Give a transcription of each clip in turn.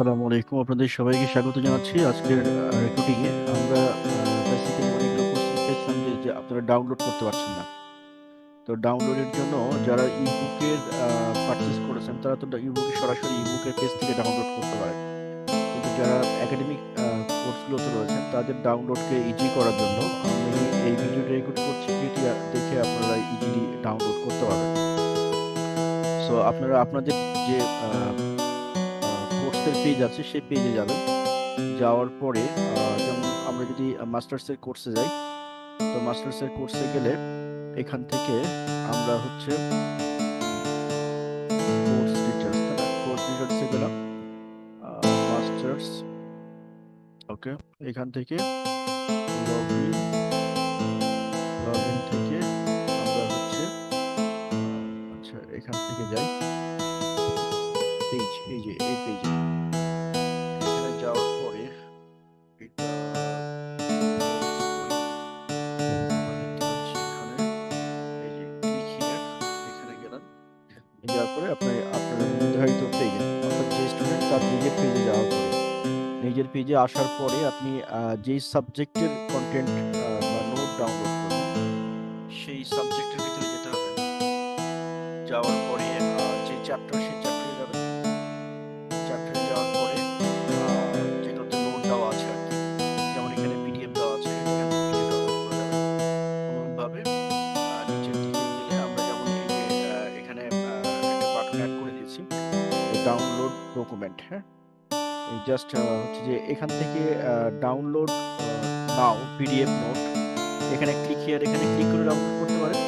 আসসালামু আলাইকুম। আপনাদের সবাইকে স্বাগত জানাচ্ছি আজকের রেকর্ডিং এ আমরা বেসিক্যালি যে যে আপনারা ডাউনলোড করতে পারছেন না। তো ডাউনলোডের জন্য যারা ইবুকের পারচেজ করেছেন, তারা তো ইবুকে সরাসরি ইবুকের পেজ থেকে ডাউনলোড করতে পারে কিন্তু যারা একাডেমিক কোর্সগুলোতে রয়েছেন, তাদের ডাউনলোডকে ইজি করার জন্য আমি এই ভিডিওটা রেকর্ড করছি, যেটি দেখে আপনারা ইজিলি ডাউনলোড করতে পারবেন। সো আপনারা, আপনাদের যে কোর্সের পেজ আছে, সেই পেজে যাবেন। যাওয়ার পরে যেমন আমরা যদি মাস্টার্সের কোর্সে যাই, তো মাস্টার্সের কোর্সে গেলে এখান থেকে আমরা হচ্ছে মাস্টার্স ওকে এখান থেকে পরে আপনার নির্ধারিত পেজে অর্থাৎ যে স্টুডেন্ট তার নিজের পেজে যাওয়ার পরে। নিজের পেজে আসার পরে আপনি যেই সাবজেক্টের কন্টেন্ট বা নোট ডাউনলোড ডাউনলোড ডকুমেন্ট হ্যাঁ? জাস্ট হচ্ছে যে এখান থেকে ডাউনলোড নাও পিডিএফ নোট এখানে ক্লিক হিয়ার এখানে ক্লিক করে ডাউনলোড করতে পারেন,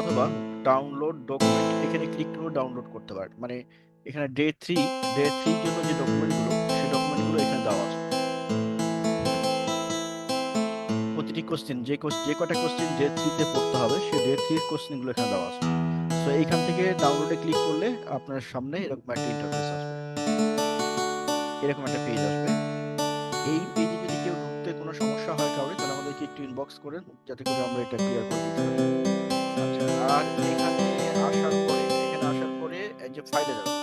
অথবা ডাউনলোড ডকুমেন্ট এখানে ক্লিক করে ডাউনলোড করতে পারেন। মানে এখানে ডে থ্রি ডে থ্রির জন্য যে ডকুমেন্টগুলো সেই ডকুমেন্টগুলো এখানে দেওয়া আছে। প্রতিটি কোশ্চেন যে যে কটা কোশ্চেন ডে থ্রিতে পড়তে হবে, সেই ডে থ্রির কোশ্চেনগুলো এখানে দেওয়া আছে। এইখান থেকে ডাউনলোডে ক্লিক করলে আপনার সামনে এরকম একটা ইন্টারফেস আসবে। এরকম একটা পেজ আসবে। এই পেজে যদি কেউ ঢুকতে কোনো সমস্যা হয় কাউরে তাহলে আমাদেরকে একটু ইনবক্স করেন, যাতে করে আমরা এটা ক্লিয়ার করে দিতে পারি। আচ্ছা আর এখানে আসার পরে, এখানে আসার পরে যে ফাইলে যাবেন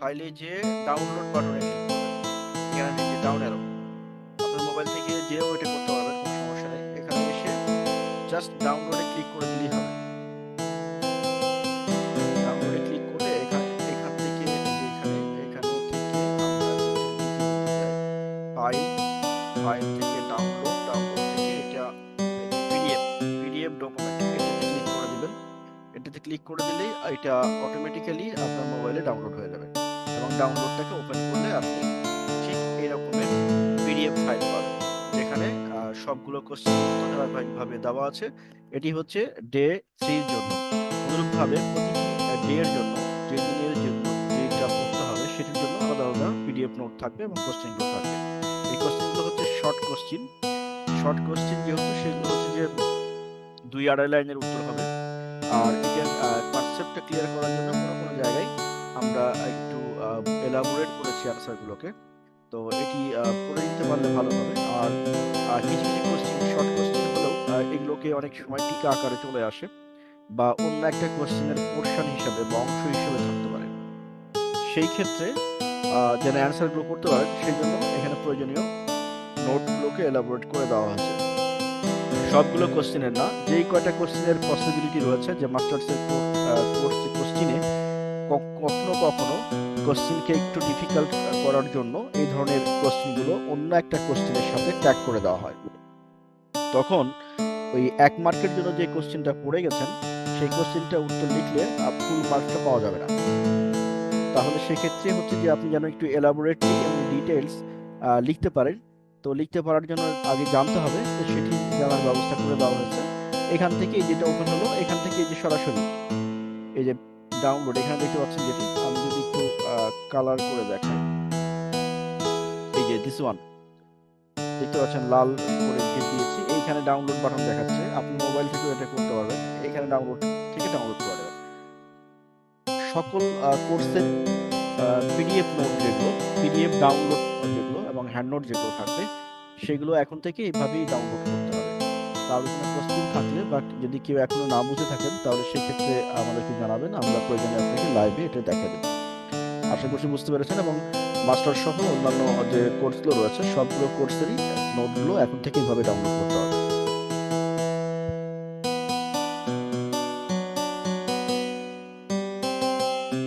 ফাইলে যে ডাউনলোড বাটনে ক্লিক এখানে যে ডাউন অ্যারো আপনার মোবাইল থেকে যেও এটা করতে পারবেন, কোনো সমস্যা নেই। এখানে এসে জাস্ট ডাউনলোডে ক্লিক করে দিলেই হবে। ফাইল ফাইল থেকে ডাউনলোড ডাউনলোড থেকে এটা পিডিএফ পিডিএফ ডকুমেন্ট এটাতে ক্লিক করে দিবেন। এটাতে ক্লিক করে দিলেই এটা অটোমেটিক্যালি আপনার মোবাইলে ডাউনলোড হয়ে যাবে। এবং ডাউনলোডটাকে ওপেন করলে আপনি ঠিক এরকমের পিডিএফ ফাইল পাবেন। যেখানে সবগুলো কোশ্চেন ধারাবাহিকভাবে দেওয়া আছে। এটি হচ্ছে ডে থ্রির জন্য। অনুরূপভাবে ডে এর জন্য, যে দিনের জন্য যেটা পড়তে হবে, সেটির জন্য আলাদা আলাদা পিডিএফ নোট থাকবে এবং কোশ্চেনগুলো থাকবে। এই শর্ট কোশ্চেন শর্ট কোশ্চেন যেহেতু সেগুলো হচ্ছে যে দুই আড়াই লাইনের উত্তর হবে। আর এটার কনসেপ্টটা ক্লিয়ার করার জন্য কোনো কোনো জায়গায় আমরা একটু এলাবোরেট করেছি আনসারগুলোকে তো এটি করে দিতে পারলে ভালো হবে। আর কিছু কিছু কোশ্চেন শর্ট কোশ্চেন হলেও এগুলোকে অনেক সময় টিকা আকারে চলে আসে বা অন্য একটা কোশ্চেনের পোর্শন হিসাবে বা অংশ হিসেবে থাকতে পারে। সেই ক্ষেত্রে যেন অ্যান্সারগুলো করতে পারেন, সেই জন্য এখানে প্রয়োজনীয় নোটগুলোকে এলাবোরেট করে দেওয়া হয়েছে। সবগুলো কোশ্চেনের না, যেই কয়টা কোশ্চেনের পসিবিলিটি রয়েছে, যে মাস্টার্সের কোর্স কোশ্চিনে কখনো কখনো কোশ্চেনকে একটু ডিফিকাল্ট করার জন্য এই ধরনের কোশ্চেনগুলো অন্য একটা কোশ্চেনের সাথে ট্যাগ করে দেওয়া হয়। তখন ওই এক মার্কের জন্য যে কোশ্চেনটা পড়ে গেছেন, সেই কোশ্চেনটা উত্তর লিখলে ফুল মার্কটা পাওয়া যাবে না। তাহলে সেক্ষেত্রে হচ্ছে যে আপনি যেন একটু এলাবোরেটলি এবং ডিটেলস লিখতে পারেন। তো লিখতে পারার জন্য আগে জানতে হবে, তো সেটি জানার ব্যবস্থা করে দেওয়া হয়েছে। এখান থেকে যেটা ওপেন হলো, এখান থেকে যে সরাসরি, এই যে ডাউনলোড এখানে দেখতে পাচ্ছেন যেটি। আমি যদি একটু কালার করে দেখাই। এই যে দিস ওয়ান দেখতে পাচ্ছেন লাল করে দিয়েছি। এইখানে ডাউনলোড বাটন দেখাচ্ছে। আপনি মোবাইল থেকেও এটা করতে পারবেন। এখানে ডাউনলোড থেকে ডাউনলোড করে দেবেন। সকল কোর্সের পিডিএফ নোট যেগুলো পিডিএফ ডাউনলোড এবং হ্যান্ড নোট যেগুলো থাকবে, সেগুলো এখন থেকে এইভাবেই ডাউনলোড করতে হবে। তাহলে কোনো কোশ্চেন থাকলে বা যদি কেউ এখনও না বুঝে থাকেন, তাহলে সেক্ষেত্রে আমাদেরকে জানাবেন, আমরা প্রয়োজনে আপনাকে লাইভে এটা দেখা দেবো। আশা করছি বুঝতে পেরেছেন, এবং মাস্টার সহ অন্যান্য যে কোর্সগুলো রয়েছে, সবগুলো কোর্সেরই নোটগুলো এখন থেকে এইভাবে ডাউনলোড করতে হবে।